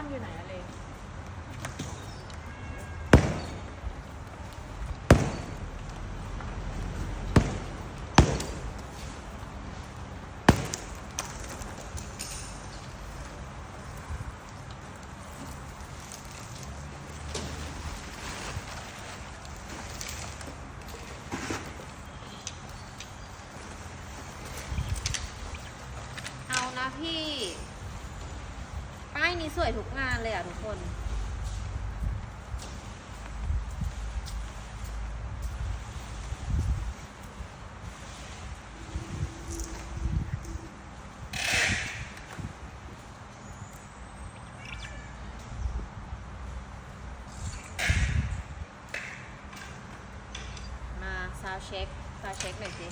อนอยู่ไหนอะเลเอานะพี่ ป้ายนี้ สวยทุกงานเลยอะทุกคน มาซาวเช็คซาวเช็คหน่อยสิ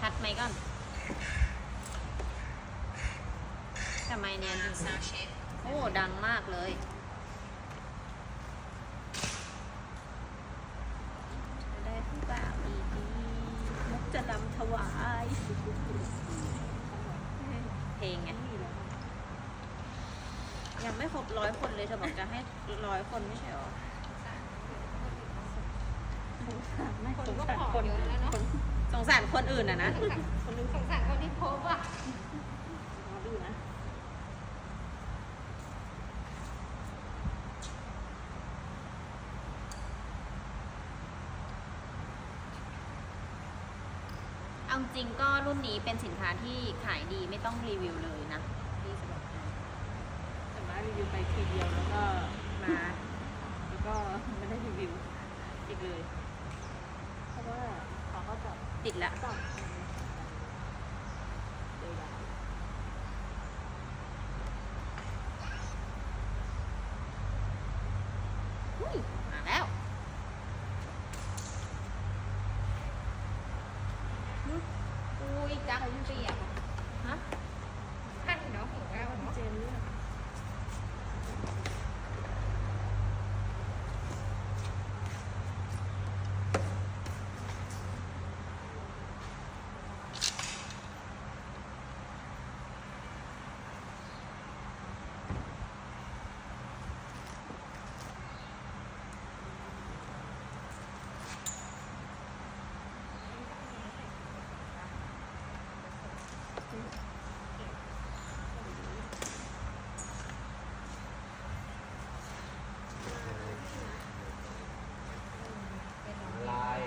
ชัดไหมก่อน แต่ไม่เนียนจริงๆโอ้ดังมากเลยได้ผู้บ่าวดีดีมุกจะลำถวาย เพลงไงยังไม่ครบร้อยคนเลยเธอบอกจะให้ร้อยคนไม่ใช่หรอคนก็ผอมเยอะแล้วเนาะสงสารคนอื่นอะนะ คนนึงสงสารคนที่พบอะ รอดูนะ เอา จริงก็รุ่นนี้เป็นสินค้าที่ขายดีไม่ต้องรีวิวเลยนะพี่จะบอกให้แต่มารีวิวไปทีเดียวแล้วก็มาแล้วก็ไม่ได้รีวิวอีกเลย เพราะว่าเขาก็จะติดละ จับเลยได้ อุ้ยมาแล้ว อุ้ยจักเปียก ฮะ ขั้นเนาะของเราเนาะเจนเนี่ย ลาย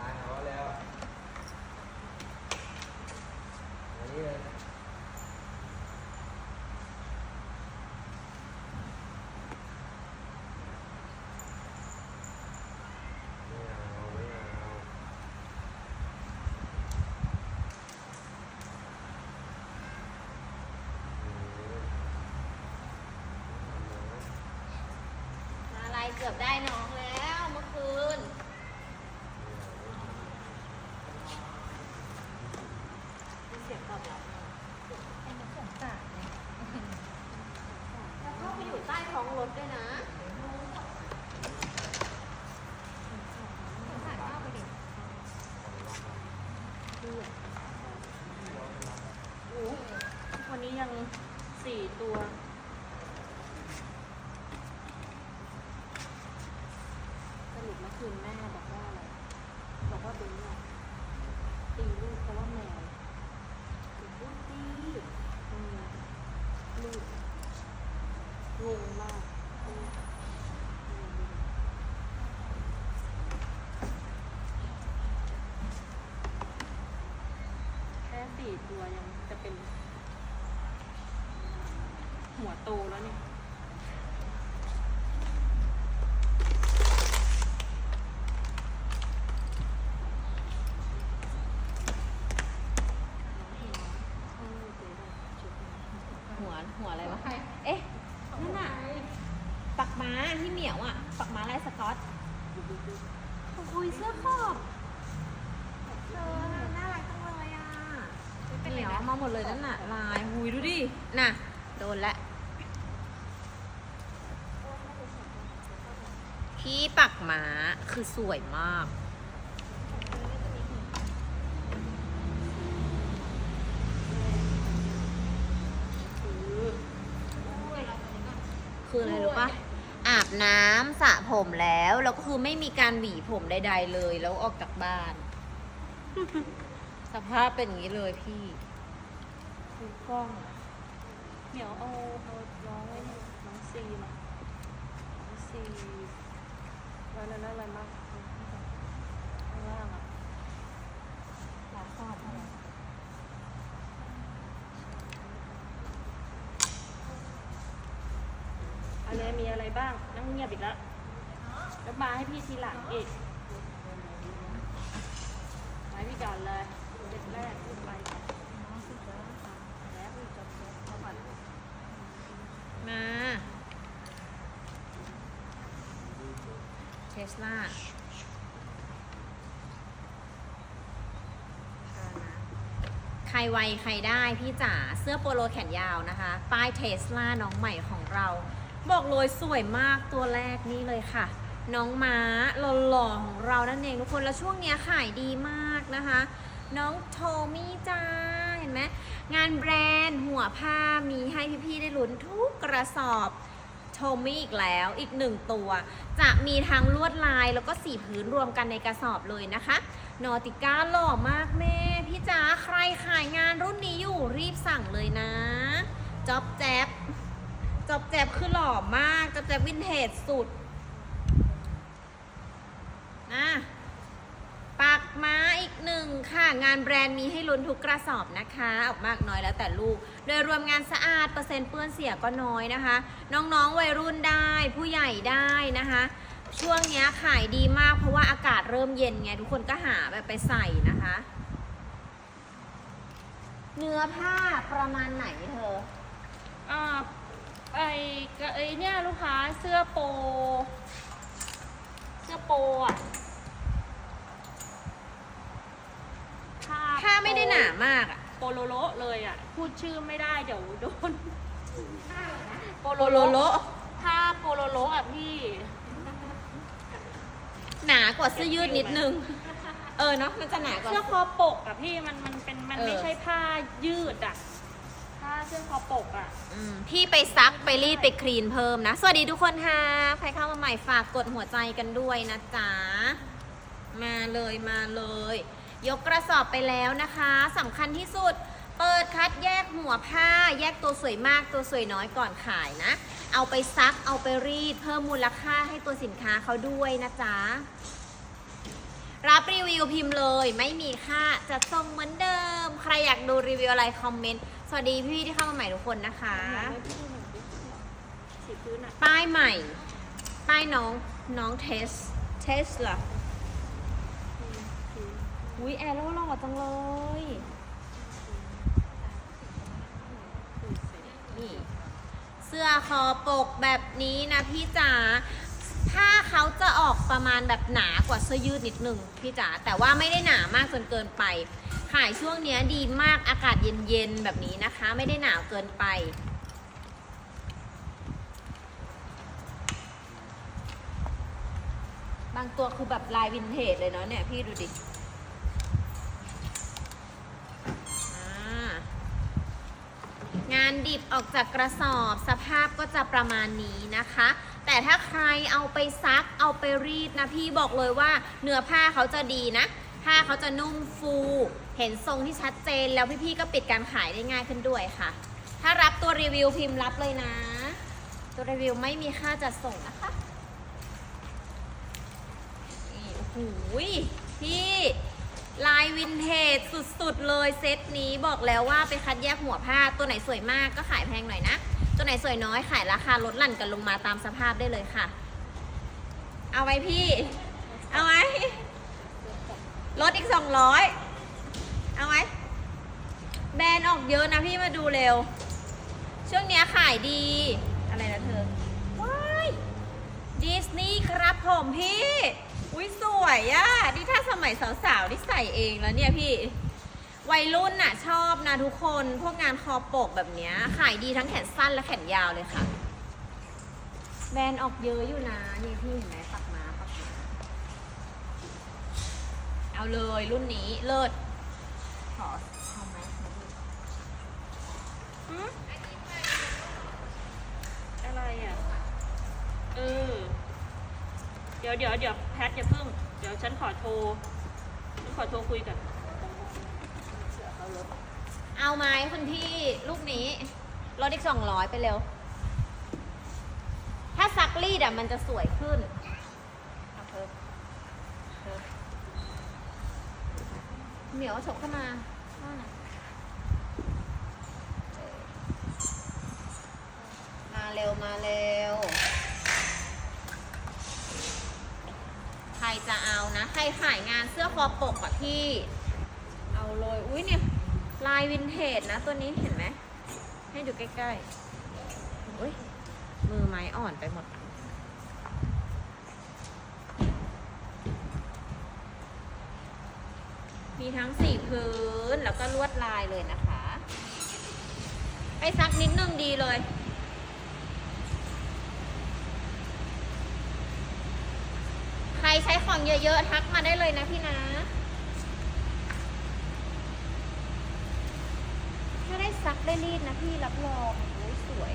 ลายเขาแล้วอันนี้เลยไม่เอาไม่เอาอืม อะไรเกือบได้น้องแล้วเมื่อคืน มีเสียงตอบรับมาแล้วเข้าไปอยู่ใต้ท้องรถด้วยนะสงสารมาไปดิโอ้วันนี้ยังสี่ตัว สรุปเมื่อคืนแม่บอกว่าอะไร บอกว่าเป็นเนี่ยตีลูกเพราะว่าแมวตีลูกตีอืมลูกงงมากอืมอืมแค่สี่ตัวยังจะเป็น หัวโตแล้วเนี่ยหัวหัวอะไรวะ เอ๊ะ นั่นน่ะ ปักม้าที่เหมียวอะ ปักม้าลายสก๊อตอุ้ยเสื้อขอบเธอน่ารักจังเลยอะเหมียวมาหมดเลยนั่นน่ะ ลายหุยดูดิ น่ะ โดนละ ชพี่ปักหมาคือสวยมาก คืออะไรรู้ปะอาบน้ำสระผมแล้ว แล้วก็คือไม่มีการหวีผมใด ๆ เลยแล้วออกจากบ้าน สภาพเป็นอย่างนี้เลยพี่ดูกล้องเหมียวเอาเอาน้องไว้นี่น้องซีมาน้องซีไว้แล้วนั่นอะไรมากข้างล่างอะ หลายข้อเท่าไหร่ อั นนี้มีอะไรบ้างนั่งเงียบอีกแล้วแล้วมาให้พี่ทีหลังอีกมาให้พี่ก่อนเลยเด็ดแรกขึ้นไปแล้วพี่จบเข้าก่อนมาเทสลาใครไวใครได้พี่จ๋าเสื้อโปโลแขนยาวนะคะ ป้ายเทสลาน้องใหม่ของเรา บอกเลยสวยมากตัวแรกนี่เลยค่ะ น้องม้าหล่อๆของเรานั่นเองทุกคนแล้วช่วงเนี้ยขายดีมากนะคะ น้องโทมี่จ้าเห็นไหมงานแบรนด์หัวผ้ามีให้พี่ๆได้ลุ้นทุกกระสอบโทมี่อีกแล้วอีกหนึ่งตัว จะมีทั้งลวดลายแล้วก็สีพื้นรวมกันในกระสอบเลยนะคะนอติก้าหล่อมากแม่พี่จ๋าใครขายงานรุ่นนี้อยู่รีบสั่งเลยนะจ๊อบแจ๊บ จอบแจบคือหล่อมากจอบแจบวินเทจสุดนะปักมาอีกหนึ่งค่ะงานแบรนด์มีให้ลุ้นทุกกระสอบนะคะ ออกมากน้อยแล้วแต่ลูก โดยรวมงานสะอาดเปอร์เซ็นต์เปื้อนเสียก็น้อยนะคะ น้องๆวัยรุ่นได้ผู้ใหญ่ได้นะคะ ช่วงนี้ขายดีมากเพราะว่าอากาศเริ่มเย็นไง ทุกคนก็หาแบบไปใส่นะคะ เนื้อผ้าประมาณไหนเธอ อ่าไอ้ก็ไอ้เนี่ยลูก ค้าเสื้อโป เสื้อโปอะผ้าผ้าไม่ได้หนามากอะโปโลโลเลยอะพูดชื่อไม่ได้เดี๋ยวโดนโปโลโลโลผ้าโปโลโลอะพี่ หนากว่าเสื้อยืดนิดนึง เออเนาะมันจะหนากว่าเสื้อคอปกอะพี่มันมันเป็นมันเออไม่ใช่ผ้ายืดอะผ้า เสื้อคอปกอะ อืมพี่ไปซักไปรีดไปคลีนเพิ่มนะ สวัสดีทุกคนค่ะ ใครเข้ามาใหม่ฝากกดหัวใจกันด้วยนะจ๊ะ มาเลยมาเลย ยกกระสอบไปแล้วนะคะสำคัญที่สุด เปิดคัดแยกหัวผ้า แยกตัวสวยมากตัวสวยน้อยก่อนขายนะ เอาไปซักเอาไปรีด เพิ่มมูลค่าให้ตัวสินค้าเขาด้วยนะจ๊ะ รับรีวิวพิมพ์เลย ไม่มีค่าจะส่งเหมือนเดิม ใครอยากดูรีวิวอะไรคอมเมนต์ สวัสดีพี่ๆที่เข้ามาใหม่ทุกคนนะคะสีพื้นอะป้ายใหม่ ป้ายน้องน้องเทส เทสเหรออุ้ยแอร์โร่หล่อจังเลย นี่ เสื้อคอปกแบบนี้นะพี่จ๋าผ้าเขาจะออกประมาณแบบหนากว่าเสื้อยืดนิดนึงพี่จ๋าแต่ว่าไม่ได้หนามากจนเกินไป ขายช่วงเนี้ยดีมากอากาศเย็นๆแบบนี้นะคะ ไม่ได้หนาวเกินไป บางตัวคือแบบลายวินเทจเลยเนาะเนี่ย พี่ดูดิงานดิบออกจากกระสอบสภาพก็จะประมาณนี้นะคะ แต่ถ้าใครเอาไปซักเอาไปรีดนะพี่บอกเลยว่าเนื้อผ้าเขาจะดีนะ ผ้าเขาจะนุ่มฟู เห็นทรงที่ชัดเจนแล้วพี่ๆก็ปิดการขายได้ง่ายขึ้นด้วยค่ะ ถ้ารับตัวรีวิวพิมพ์รับเลยนะ ตัวรีวิวไม่มีค่าจัดส่งนะคะนี่โอ้โหพี่ลายวินเทจสุดๆเลยเซตนี้บอกแล้วว่าไปคัดแยกหัวผ้าตัวไหนสวยมากก็ขายแพงหน่อยนะ ตัวไหนสวยน้อยขายราคาลดหลั่นกันลงมาตามสภาพได้เลยค่ะ เอาไว้พี่ เอาไว้ลดอีกสองร้อย เอาไหมแบรนด์ออกเยอะนะพี่มาดูเร็ว ช่วงเนี้ยขายดี อะไรนะเธอว้ายดิสนีย์ครับผมพี่ อุ้ยสวยอะนี่ถ้าสมัยสาวๆนี่ใส่เองแล้วเนี่ยพี่ วัยรุ่นน่ะชอบนะทุกคน พวกงานคอปกแบบเนี้ย ขายดีทั้งแขนสั้นและแขนยาวเลยค่ะ แบรนด์ออกเยอะอยู่นะ นี่พี่เห็นไหมปักมาปักมา เอาเลยรุ่นนี้เลิศ อเอาไหมหืมอะไรอะ เออ เดี๋ยวเดี๋ยวเดี๋ยวแพทอย่าเพิ่ง เดี๋ยวฉันขอโทร ฉันขอโทรคุยกันเอาไหมคุณพี่ลูกนี้ลดอีกสองร้อยไปเร็ว ถ้าซักรีดอะมันจะสวยขึ้นเหมียวฉกเข้ามา มาเร็วมาเร็ว ใครจะเอานะ ใครขายงานเสื้อคอปกอะพี่ เอาเลย อุ้ยเนี่ย ลายวินเทจนะตัวนี้เห็นไหม ให้ดูใกล้ๆ อุ้ยมือไม้อ่อนไปหมด มีทั้งสีพื้นแล้วก็ลวดลายเลยนะคะ ไปซักนิดนึงดีเลย ใครใช้ของเยอะๆ ทักมาได้เลยนะพี่นะถ้าได้ซักได้รีดนะพี่รับรองสวย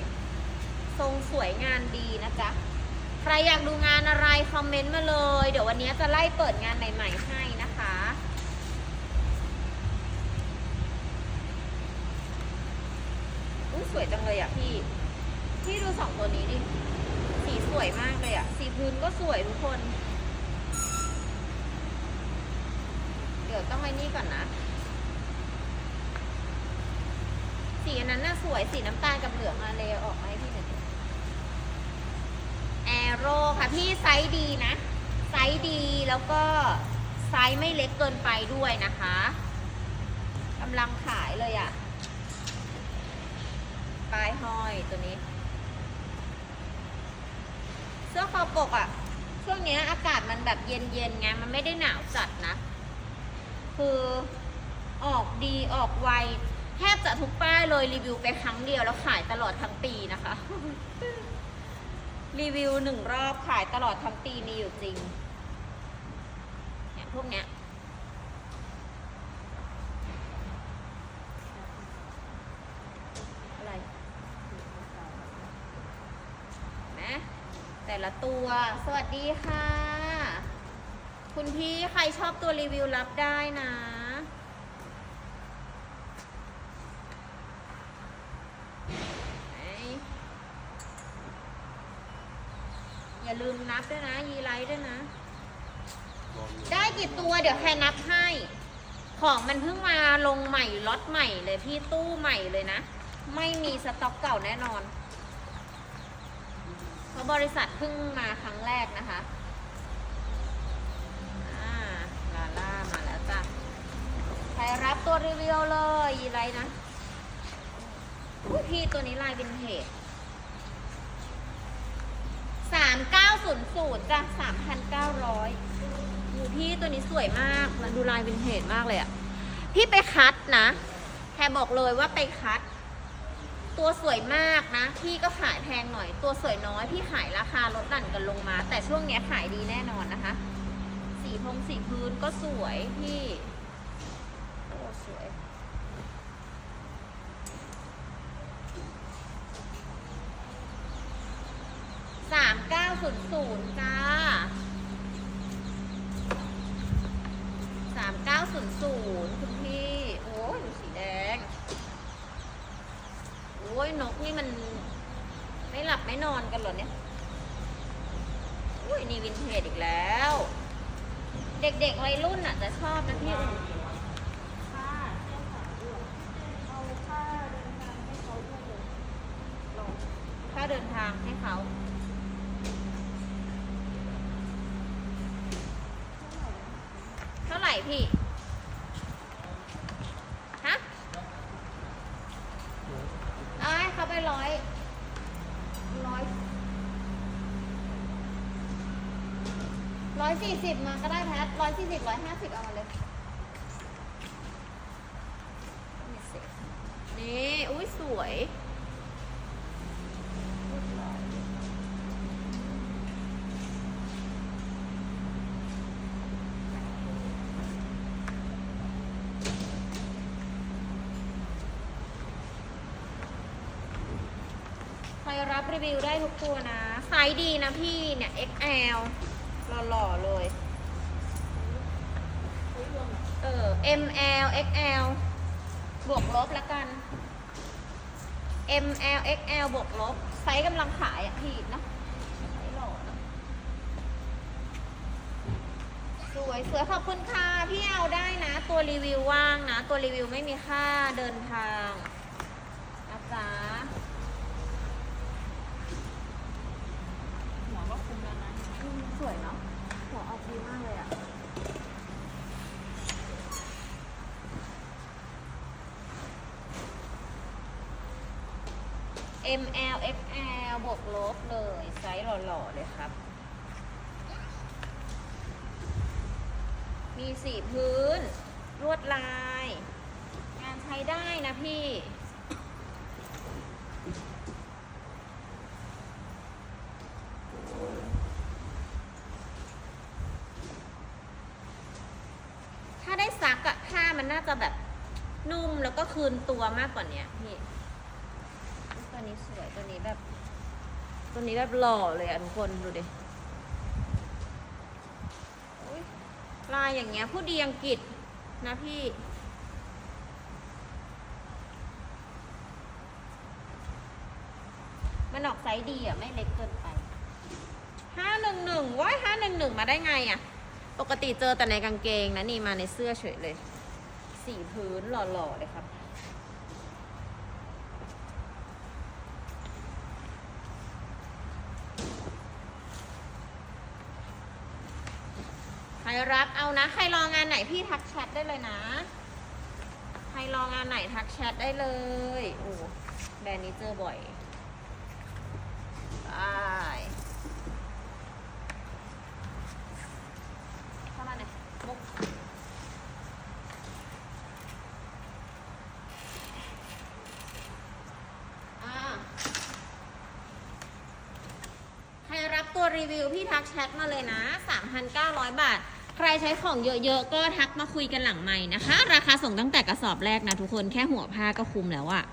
ทรงสวยงานดีนะจ๊ะใครอยากดูงานอะไร คอมเมนต์มาเลย เดี๋ยววันนี้จะไล่เปิดงานใหม่ ๆ ให้นะคะ อุ้ย สวยจังเลยอะพี่ พี่ดูสองตัวนี้ดิ สีสวยมากเลยอะ สีพื้นก็สวยทุกคน เดี๋ยวต้องไอ้นี่ก่อนนะ สีอันนั้นน่ะสวย สีน้ำตาลกับเหลืองอะเลยออกมาให้พี่หน่อยแอโร่ค่ะพี่ไซส์ดีนะ ไซส์ดีแล้วก็ไซส์ไม่เล็กเกินไปด้วยนะคะกำลังขายเลยอะ ห้อยตัวนี้ เสื้อคอปกอะช่วงเนี้ยอากาศมันแบบเย็นๆไง มันไม่ได้หนาวจัดนะ คือออกดีออกไว แทบจะทุกป้ายเลยรีวิวไปครั้งเดียวแล้วขายตลอดทั้งปีนะคะ รีวิวหนึ่งรอบขายตลอดทั้งปีมีอยู่จริงเนี่ยพวกเนี้ยอะไรนะ แต่ละตัว สวัสดีค่ะ คุณพี่ใครชอบตัวรีวิวรับได้นะอย่าลืมนับด้วยนะ ยีไลท์ด้วยนะ ได้กี่ตัวเดี๋ยวแค่นับให้ ของมันเพิ่งมาลงใหม่ล็อตใหม่เลยพี่ตู้ใหม่เลยนะ ไม่มีสต็อกเก่าแน่นอน บริษัทเพิ่งมาครั้งแรกนะคะลาล่ามาแล้วจ้ะใครรับตัวรีวิวเลยยีไรนะอุ๊ยพี่ตัวนี้ลายวินเทจสามเก้าศูนย์ศูนย์จ้ะสามพันเก้าร้อยอูพี่ตัวนี้สวยมากนดูลายวินเทจมากเลยอะพี่ไปคัดนะแค่บอกเลยว่าไปคัด ตัวสวยมากนะ พี่ก็ขายแพงหน่อย ตัวสวยน้อยพี่ขายราคาลดหลั่นกันลงมา แต่ช่วงเนี้ยขายดีแน่นอนนะคะ สีพงสีพื้นก็สวยพี่โอ้สวย สามเก้าศูนย์ศูนย์จ้าสามเก้าศูนย์ศูนย์คุณพี่ โอ้ยดูสีแดง โอ้ย นกนี่มันไม่หลับไม่นอนกันเหรอเนี่ยอุ้ยนี่วินเทจอีกแล้ว เด็กๆวัยรุ่นอะจะชอบนะพี่อุ่นค่าเสื้อขาวด้วยเอาค่าเดินทางให้เขาด้วยเลยลองค่าเดินทางให้เขาเท่าไหร่พี่ สิบมาก็ได้แพทร้อยสี่สิบร้อยห้าสิบเอามาเลย นี่ อุ้ยสวย ใครรับรีวิวได้ทุกตัวนะไซส์ดีนะพี่เนี่ย XL หล่อๆเลย ML XL บวกลบแล้วกัน ML XL บวกลบ ไซส์กำลังขายอะพี่เนะไซส์หล่อเนอะสวยสวยขอบคุณค่ะ พี่เอาได้นะ ตัวรีวิวว่างนะ ตัวรีวิวไม่มีค่าเดินทางนะจ๊ะ หัวก็คุมแล้วนะ อืมสวยเนาะหัวออกดีมากเลยอะ ML XL บวกลบเลย ไซส์หล่ อเลยครับ มีสีพื้น ลวดลาย งานใช้ได้นะพี่ถ้าได้ซักอะผ้ามันน่าจะแบบนุ่มแล้วก็คืนตัวมากกว่านี้พี่ ตัวนี้สวยตัวนี้แบบ ตัวนี้แบบหล่อเลยอะทุกคนดูดิลายอย่างเงี้ยผู้ดีอังกฤษนะพี่ มันออกไซส์ดีอะ ไม่เล็กเกินไปห้าหนึ่งหนึ่งว้ายห้าหนึ่งหนึ่งมาได้ไงอะ ปกติเจอแต่ในกางเกงนะนี่มาในเสื้อเฉยเลย สีพื้นหล่อๆเลยครับ รรับเอานะ ใครรองานไหนพี่ทักแชทได้เลยนะ ใครรองานไหนทักแชทได้เลย โอ้แบรนด์นี้เจอบ่อยได้เข้ามาหน่อยมุกอ่าใครรับตัวรีวิวพี่ทักแชทมาเลยนะ 3,900 บาท ใครใช้ของเยอะๆ ก็ทักมาคุยกันหลังใหม่นะคะ ราคาส่งตั้งแต่กระสอบแรกนะทุกคนแค่หัวผ้าก็คุ้มแล้วอะ